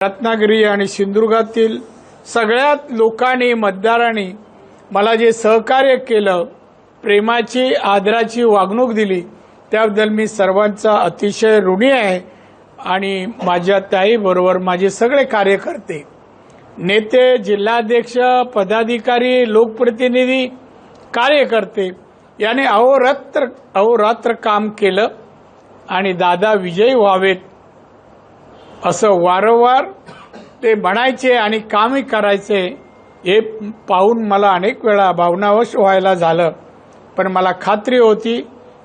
रत्नागिरी आणि सिंधुदुर्गातील सगळ्यात लोकांनी मतदारांनी मला जे सहकार्य केलं प्रेमाची आदराची वागणूक दिली त्याबद्दल मी सर्वांचा अतिशय ऋणी आहे आणि माझ्या त्याईबरोबर माझे सगळे कार्यकर्ते नेते जिल्हाध्यक्ष पदाधिकारी लोकप्रतिनिधी कार्यकर्ते याने अहोरात्र अहोरात्र काम केलं आणि दादा विजयी व्हावेत असं वारंवार ते म्हणायचे आणि कामही करायचे हे पाहून मला अनेक वेळा भावनावश व्हायला झालं. पण मला खात्री होती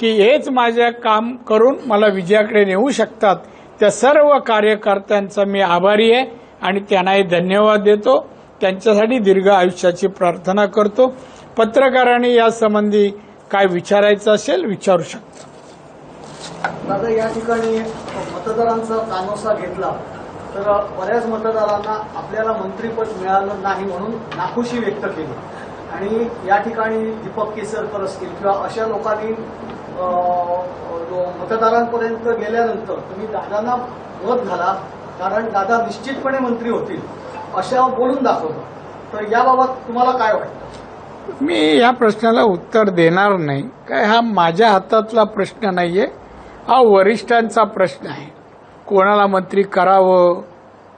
की हेच माझ्या काम करून मला विजयाकडे नेऊ शकतात. त्या सर्व कार्यकर्त्यांचा मी आभारी आहे आणि त्यांनाही धन्यवाद देतो. त्यांच्यासाठी दीर्घ आयुष्याची प्रार्थना करतो. पत्रकारांनी यासंबंधी काय विचारायचं असेल विचारू शकता. दादा या ठिकाणी मतदारांचा कानोसा घेतला तर बऱ्याच मतदारांना आपल्याला मंत्रीपद मिळालं नाही म्हणून नाखुशी व्यक्त केली. आणि या ठिकाणी दीपक केसरकर असतील किंवा अशा लोकांनी जो मतदारांपर्यंत गेल्यानंतर तुम्ही दादांना मत घाला कारण दादा निश्चितपणे मंत्री होतील अशा बोलून दाखवतो. तर याबाबत तुम्हाला काय वाटतं? मी या प्रश्नाला उत्तर देणार नाही. काय हा माझ्या हातातला प्रश्न नाहीये. हा वरिष्ठांचा प्रश्न आहे. कोणाला मंत्री करावं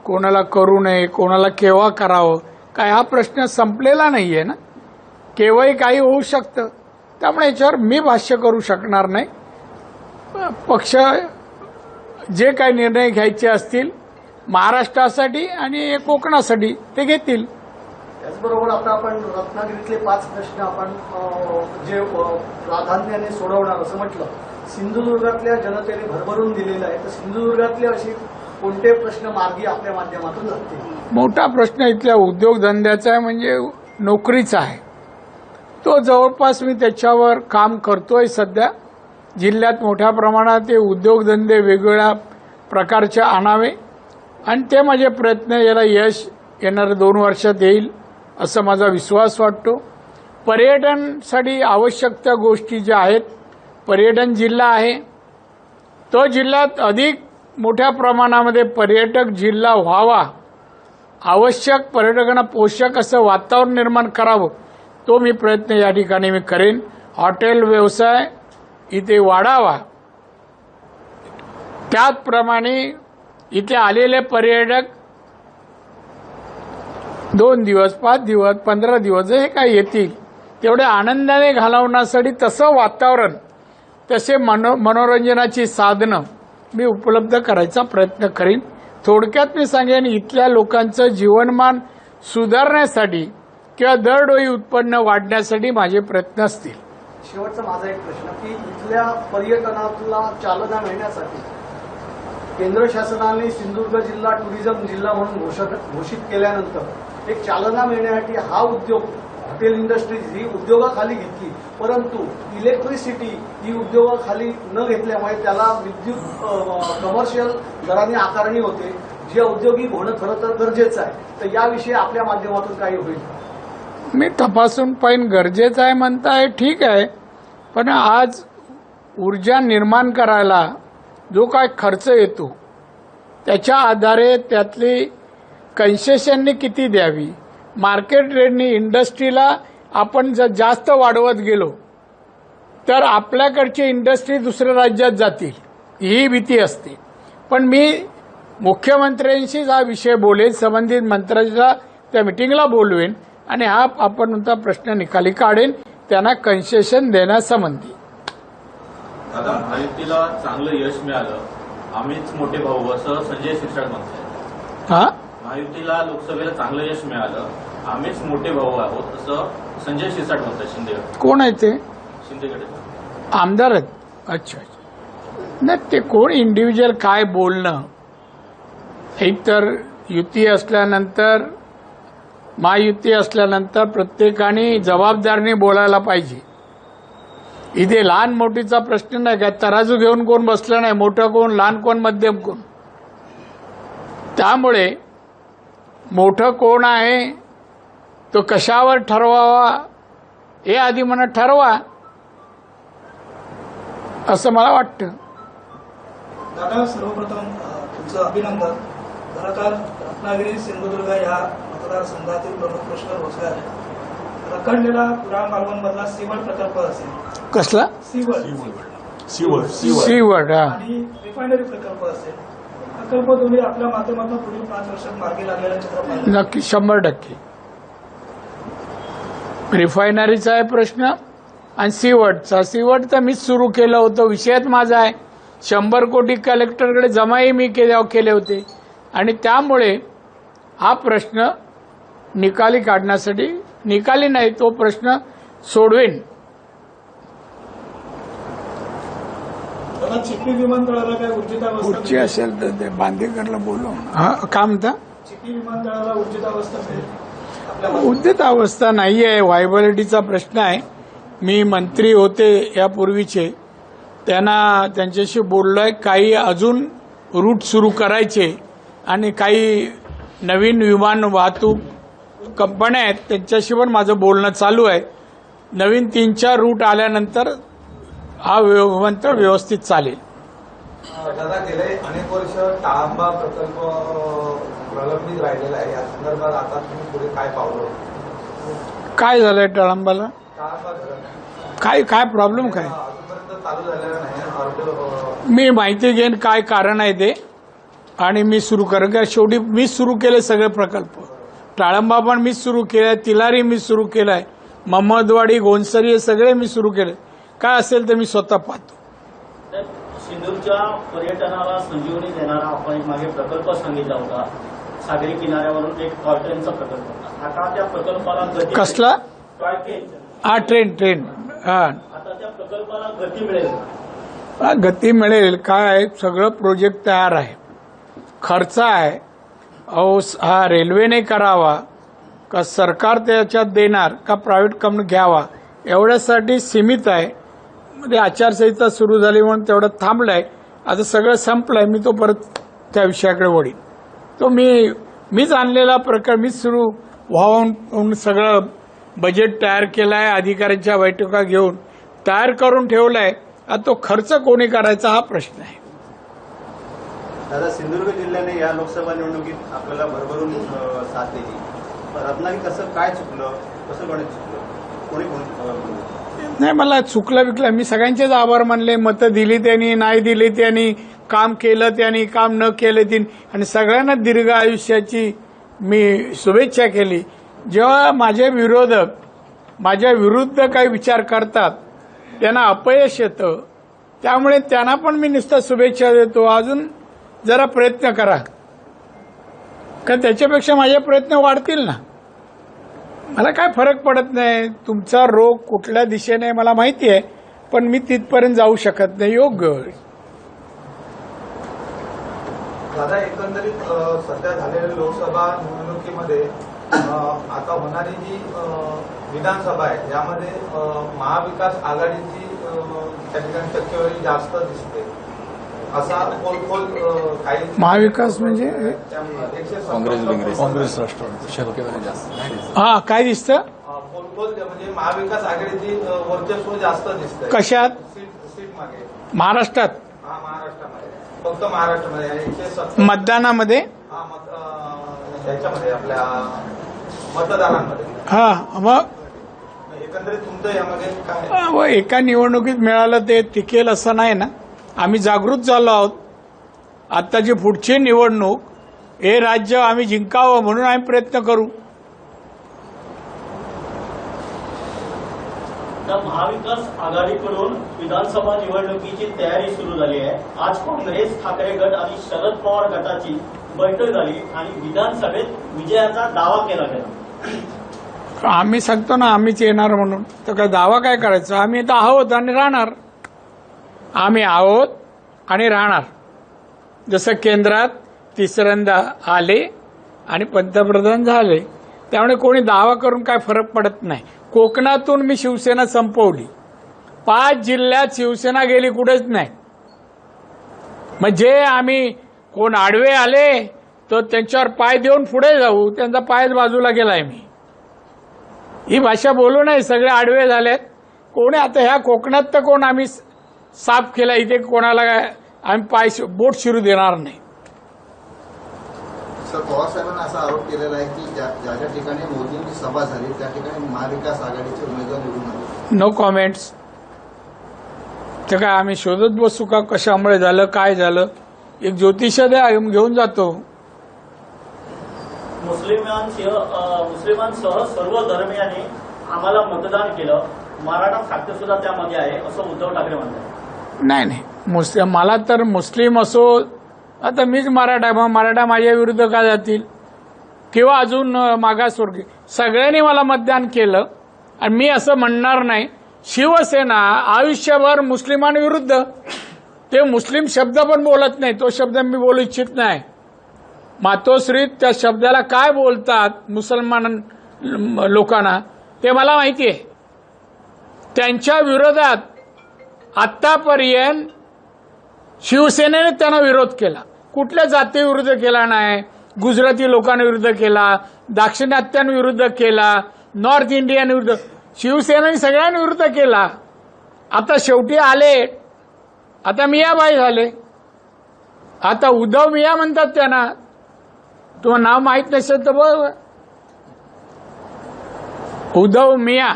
कोणाला करू नये कोणाला केव्हा करावं काय हा प्रश्न संपलेला नाही आहे ना? केव्हाही काही होऊ शकतं. त्यामुळे याच्यावर मी भाष्य करू शकणार नाही. पक्ष जे काही निर्णय घ्यायचे असतील महाराष्ट्रासाठी आणि कोकणासाठी ते घेतील. त्याचबरोबर आता आपण रत्नागिरीतले पाच प्रश्न आपण जे प्राधान्याने सोडवणार असं म्हटलं. सिंधुदुर्गातल्या जनतेने भरभरून दिलेलं आहे. तर सिंधुदुर्गातले असे कोणते प्रश्न मार्गी आपल्या माध्यमातून लागतील मोठा प्रश्न इथल्या उद्योगधंद्याचा आहे म्हणजे नोकरीचा आहे. तो जवळपास मी त्याच्यावर काम करतोय सध्या. जिल्ह्यात मोठ्या प्रमाणात ते उद्योगधंदे वेगवेगळ्या प्रकारचे आणावे. आणि ते माझे प्रयत्न याला यश येणाऱ्या दोन वर्षात येईल असं माझा विश्वास वाटतो. पर्यटनसाठी आवश्यक त्या गोष्टी ज्या आहेत पर्यटन जिल्हा आहे. तो जिल्ह्यात अधिक मोठ्या प्रमाणामध्ये पर्यटक जिल्हा व्हावा. आवश्यक पर्यटकांना पोषक असं वातावरण निर्माण करावं तो मी प्रयत्न या ठिकाणी मी करेन. हॉटेल व्यवसाय इथे वाढावा. त्याचप्रमाणे इथे आलेले पर्यटक दोन दिवस पाच दिवस पंधरा दिवस हे काय येतील तेवढे आनंदाने घालवण्यासाठी तसं वातावरण तसे मनो मनोरंजनाची साधनं मी उपलब्ध करायचा प्रयत्न करीन. थोडक्यात मी सांगेन इथल्या लोकांचं जीवनमान सुधारण्यासाठी किंवा दरडोई उत्पन्न वाढण्यासाठी माझे प्रयत्न असतील. शेवटचा माझा एक प्रश्न की इथल्या पर्यटनाला चालना मिळण्यासाठी केंद्र शासनाने सिंधुदुर्ग जिल्हा टुरिझम जिल्हा म्हणून घोषित घोषित केल्यानंतर एक चालना मिळण्यासाठी हा उद्योग तेल इंडस्ट्रीज ही उद्योगाखाली घेतली. परंतु इलेक्ट्रिसिटी ही उद्योगाखाली न घेतल्यामुळे त्याला विद्युत कमर्शियल दराने आकारणी होते. जे औद्योगिक होणं खरं तर गरजेचं आहे. तर याविषयी आपल्या माध्यमातून काही होईल. मी तपासून पाहिन गरजेचं आहे म्हणताय ठीक आहे. पण आज ऊर्जा निर्माण करायला जो काय खर्च येतो त्याच्या आधारे त्यातली कन्सेशननी किती द्यावी? मार्केट रेटनी इंडस्ट्रीला आपण जर जास्त वाढवत गेलो तर आपल्याकडची इंडस्ट्री दुसऱ्या राज्यात जातील. ही भीती असते. पण मी मुख्यमंत्र्यांशीच हा विषय बोलेन संबंधित मंत्र्यांच्या त्या मिटिंगला बोलवेन आणि हा आपण प्रश्न निकाली काढेन. त्यांना कन्सेशन देण्यासंबंधी दादा महायुतीला चांगलं यश मिळालं. आम्हीच मोठे भाऊ असं संजय शिरसाट म्हणतात हा? महायुतीला लोकसभेला चांगलं यश मिळालं. आम्हीच मोठे भाऊ आहोत असं संजय शिरसाट म्हणतात शिंदेगड कोण आहे ते? शिंदेगड आमदार आहेत? अच्छा अच्छा. नाही ते कोण इंडिव्हिज्युअल काय बोलणं? एक तर युती असल्यानंतर महायुती असल्यानंतर प्रत्येकाने जबाबदारीने बोलायला पाहिजे. इथे लहान मोठीचा प्रश्न नाही काय तराजू घेऊन कोण बसलं नाही मोठं कोण लहान कोण मध्यम कोण? त्यामुळे मोठं कोण आहे तो कशावर ठरवावा हे आधी म्हणा ठरवा असं मला वाटतं. दादा सर्वप्रथम तुमचं अभिनंदन. खरं तर रत्नागिरी सिंधुदुर्ग या मतदारसंघातील प्रमुख प्रश्न रोजगार रखडलेला कुडाळ मालवण मधला सीवड प्रकल्प असेल. कसला? सीवड सीवर्ड हा. आणि रिफायनरी प्रकल्प असेल. प्रकल्प दोन्ही आपल्या माध्यमातून पुढील पाच वर्षात मार्गी लागलेला नक्की शंभर टक्के. रिफायनरीचा आहे प्रश्न आणि सीवटचा सीवट तर मीच सुरू केलं होतं. विषयात माझा आहे. शंभर कोटी कलेक्टरकडे जमाही मी केले केले होते. आणि त्यामुळे हा प्रश्न निकाली काढण्यासाठी निकाली नाही तो प्रश्न सोडवेन. आता चिखली विमानतळाला काय कुठची असेल तर ते बांदेकरला बोलू. हा काय म्हणता? चिखली विमानतळाला मिळेल उद्यत अवस्था नाही आहे व्हायबिलिटीचा प्रश्न आहे. मी मंत्री होते यापूर्वीचे. त्यांना त्यांच्याशी बोललोय काही अजून रूट सुरू करायचे आणि काही नवीन विमान वाहतूक कंपन्या आहेत त्यांच्याशी पण माझं बोलणं चालू आहे. नवीन तीन चार रूट आल्यानंतर हा विमानतळ व्यवस्थित चालेल. दादा गेले अनेक वर्ष ताळांबा प्रकल्प प्रलंबित राहिलेला आहे. या संदर्भात आता तुम्ही पुढे काय पावलं? काय झालंय टळंबाला? काय काय प्रॉब्लेम काय? मी माहिती घेईन काय कारण आहे ते. आणि मी सुरू करेन. कारण शेवटी मीच सुरू केले सगळे प्रकल्प. टाळंबा पण मीच सुरू केलाय तिलारी मी सुरू केलाय. महम्मदवाडी गोनसरी हे सगळे मी सुरू केले. काय असेल तर मी स्वतः पाहतो. सिंधूरच्या पर्यटनाला संजीवनी देणारा आपण एक मागे प्रकल्प सांगितला होता. सागरी किनाऱ्यावरून एक टॉय ट्रेनचा प्रकल्प होता. आता त्या प्रकल्पाला गती कसला? टॉय ट्रेन हा ट्रेन ट्रेन हा. आता त्या प्रकल्पाला गती मिळेल. गती मिळेल. काय? सगळं प्रोजेक्ट तयार आहे. खर्च आहे. अहो हा रेल्वेने करावा. का सरकार त्याच्यात देणार? का प्रायव्हेट कंपनी घ्यावा? एवढ्यासाठी सीमित आहे. मध्ये आचारसंहिता सुरू झाली म्हणून तेवढं थांबलंय. आता सगळं संपलंय. मी तो परत त्या विषयाकडे वळीन. तो मी मीच आणलेला प्रकार मीच सुरू व्हावून सगळं बजेट तयार केलाय अधिकाऱ्यांच्या बैठका घेऊन तयार करून ठेवलाय. आता तो खर्च कोणी करायचा हा प्रश्न आहे. दादा सिंधुदुर्ग जिल्ह्याने या लोकसभा निवडणुकीत आपल्याला भरभरून साथ दिली. रत्नागिरी कसं काय चुकलं? कसं गणित चुकलं? कोणी कोणी नाही मला चुकलं विकलं मी सगळ्यांचेच आभार मानले. मतं दिली त्यांनी नाही दिली त्यांनी. काम केलं त्यांनी काम न केलं तीन. आणि सगळ्यांना दीर्घ आयुष्याची मी शुभेच्छा केली. जेव्हा माझे विरोधक माझ्या विरुद्ध काही विचार करतात त्यांना अपयश येतं. त्यामुळे त्यांना पण मी नुसतं शुभेच्छा देतो. अजून जरा प्रयत्न करा. का त्याच्यापेक्षा माझे प्रयत्न वाढतील ना. मला काय फरक पडत नाही. तुमचा रोग कुठल्या दिशेने मला माहिती आहे पण मी तिथपर्यंत जाऊ शकत नाही. योग्य. दादा एकंदरीत सध्या झालेल्या लोकसभा निवडणुकीमध्ये आता होणारी जी विधानसभा आहे यामध्ये महाविकास आघाडीची त्या ठिकाणी टक्केवारी जास्त दिसते असा पोलखोल अ, काही महाविकास म्हणजे? एकशे काँग्रेस हा काय दिसतं? म्हणजे महाविकास आघाडीची वर्चस्व जास्त दिसतंय. कशात? सीट सीट मागे. महाराष्ट्रात? हा महाराष्ट्रामध्ये. फक्त महाराष्ट्रामध्ये मतदानामध्ये? हा आपल्या मतदारांमध्ये. हा मग? एकंदरीत तुमचं यामध्ये काय? एका निवडणुकीत मिळालं ते टिकेल असं नाही ना? आम्ही जागृत झालो आहोत. आत्ताची पुढची निवडणूक हे राज्य आम्ही जिंकावं म्हणून आम्ही प्रयत्न करू. तर महाविकास आघाडीकडून विधानसभा निवडणुकीची तयारी सुरू झाली आहे. आज काँग्रेस ठाकरे गट आणि शरद पवार गटाची बैठक झाली आणि विधानसभेत विजयाचा दावा केला गेला. आम्ही सांगतो ना आम्हीच येणार म्हणून. तर काय दावा काय करायचा? आम्ही इथं आहोत आणि राहणार. आम्ही आहोत आणि राहणार. जसं केंद्रात तिसऱ्यांदा आले आणि पंतप्रधान झाले त्यामुळे कोणी दावा करून काय फरक पडत नाही. कोकणातून मी शिवसेना संपवली. पाच जिल्ह्यात शिवसेना गेली कुठेच नाही. मग जे आम्ही कोण आडवे आले तर त्यांच्यावर पाय देऊन पुढे जाऊ त्यांचा पायच बाजूला गेलाय मी. ही भाषा बोलू नाही सगळे आडवे झालेत. कोणी आता ह्या कोकणात तर कोण आम्ही साफ केला इथे कोणाला काय? आम्ही पाय बोट शिरू देणार नाही. सर पवार साहेबांनी असा आरोप केलेला आहे की ज्या ज्या ठिकाणी मोदींची सभा झाली त्या ठिकाणी महाविकास आघाडीचे उमेदवार निवडून आले. नो कॉमेंट्स ते काय आम्ही शोधत बसू का? कशामुळे झालं काय झालं? एक ज्योतिष द्या घेऊन जातो. मुस्लिमांसह सर्व धर्मियांनी आम्हाला मतदान केलं. मराठा साक्ष सुद्धा त्यामध्ये आहे असं उद्धव ठाकरे म्हणतात. नाही नाही. मुस्लिम मला तर मुस्लिम असो आता मीच मराठा मग मराठा माझ्या विरुद्ध का जातील? किंवा अजून अ, मागासवर्गीय. सगळ्यांनी मला मतदान केलं आणि मी असं म्हणणार नाही. शिवसेना आयुष्यभर मुस्लिमांविरुद्ध. ते मुस्लिम शब्द पण बोलत नाही तो शब्द मी बोलू इच्छित नाही. मातोश्रीत त्या शब्दाला काय बोलतात मुसलमान लोकांना ते मला माहिती आहे. त्यांच्या विरोधात आत्तापर्यंत शिवसेनेने त्यांना विरोध केला. कुठल्या जातीविरुद्ध केला नाही गुजराती लोकांविरुद्ध केला दाक्षिणात्यांविरुद्ध केला नॉर्थ इंडियन विरुद्ध शिवसेनेने सगळ्यांविरुद्ध केला. आता शेवटी आले. आता मियाबाई झाले. आता उद्धव मिया म्हणतात त्यांना. तुम्हाला नाव माहीत नसेल तर बघ उद्धव मिया.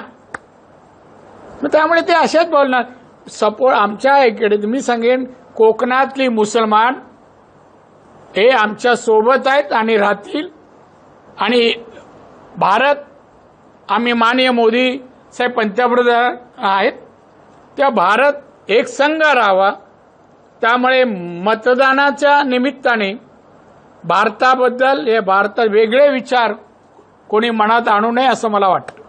मग त्यामुळे ते असेच बोलणार. सपोर्ट आमच्या इकडे. मी सांगेन कोकणातली मुसलमान हे आमच्यासोबत आहेत आणि राहतील. आणि भारत आम्ही माननीय मोदी साहेब पंतप्रधान आहेत. त्या भारत एक संघ राहावा. त्यामुळे मतदानाच्या निमित्ताने भारताबद्दल हे भारतात वेगळे विचार कोणी मनात आणू नये असं मला वाटतं.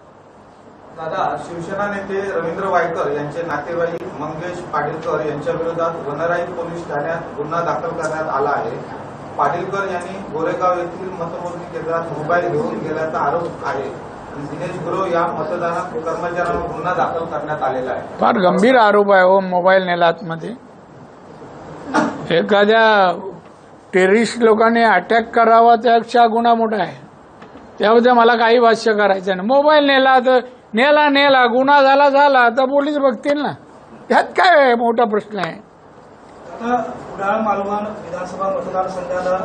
दादा शिवसेना नेते रवींद्र वायकर यांचे नातेवाईक मंगेश पाटीलकर यांच्या विरोधात वनराई पोलीस ठाण्यात गुन्हा दाखल करण्यात आला आहे. पाटीलकर यांनी गोरेगाव येथील मतमोजणी केंद्रात मोबाईल घेऊन गेल्याचा आरोप आहे. दिनेश गुरव या मतदानात कर्मचाऱ्यांवर गुन्हा दाखल करण्यात आलेला आहे. फार गंभीर आरोप आहे हो मोबाईल नेला आतमध्ये एखाद्या टेरिस्ट लोकांनी अटॅक करावा त्यापेक्षा गुन्हा मोठा आहे. त्याबद्दल मला काही भाष्य करायचं नाही. मोबाईल नेला तर नेला नेला गुन्हा झाला झाला तर पोलीस बघतील ना. त्यात काय? मोठा प्रश्न आहे. आता कुडाळ मालवण विधानसभा मतदारसंघाला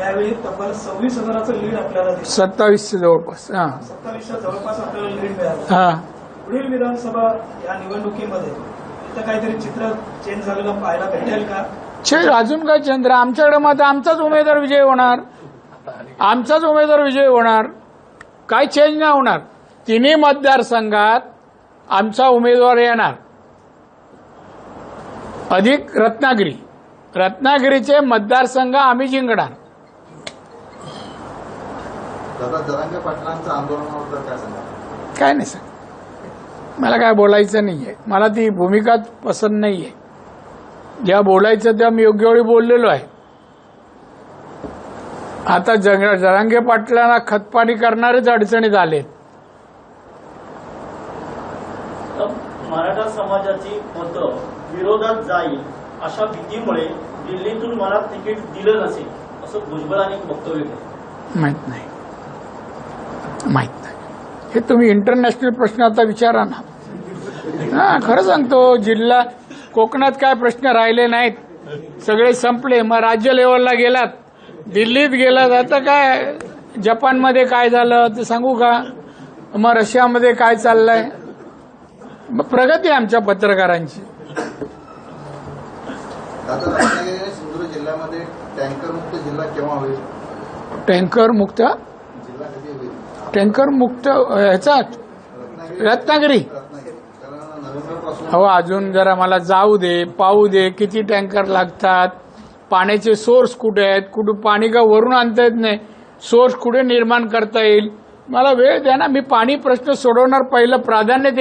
यावेळी तब्बल सव्वीस हजाराचं लीड आपल्याला दिसतं सत्तावीसच्या जवळपास हा. सत्तावीसच्या जवळपास आपल्याला लीड मिळालं. हा. पुढील विधानसभा या निवडणुकीमध्ये इथं काहीतरी चित्र चेंज झालेलं पाहायला भेटेल का? छे अजून काय चंद्र आमच्याकडे मत आमचाच उमेदवार विजय होणार. आमचाच उमेदवार विजय होणार. काय चेंज नाही होणार. तिन्ही मतदारसंघात आमचा उमेदवार येणार. अधिक रत्नागिरी. रत्नागिरीचे मतदारसंघ आम्ही जिंकणार. काय नाही सर. मला काय बोलायचं नाहीये. मला ती भूमिकाच पसंत नाहीये. ज्या बोलायचं त्या मी योग्य वेळी बोललेलो आहे. आता जग जरांगे पाटलांना खतपाणी करणारेच अडचणीत आलेत तर मराठा समाजाची मतं विरोधात जाईल अशा भीतीमुळे दिल्लीतून मला तिकीट दिलं नसेल असं भुजबळांनी वक्तव्य केलं माहीत नाही. माहीत नाही. हे तुम्ही इंटरनॅशनल प्रश्नाचा विचारा ना. हा खरं सांगतो जिल्हा कोकणात काय प्रश्न राहिले नाहीत. सगळे संपले मग राज्य लेवलला गेलात. दिल्लीत गेलात आता काय? जपानमध्ये काय झालं ते सांगू का? मग रशियामध्ये काय चाललंय? प्रगती आहे आमच्या पत्रकारांची. जिल्ह्यामध्ये टँकर मुक्त जिल्हा केव्हा होईल? टँकर मुक्त टँकर मुक्त ह्याचा रत्नागिरी. हो अजून जरा मला जाऊ दे पाहू दे किती टँकर लागतात. पाण्याचे सोर्स कुठे आहेत? कुठे पाणी का वरून आणता येत नाही? सोर्स कुठे निर्माण करता येईल? मला वेळ द्या ना मी पाणी प्रश्न सोडवणार. पहिलं प्राधान्य आहे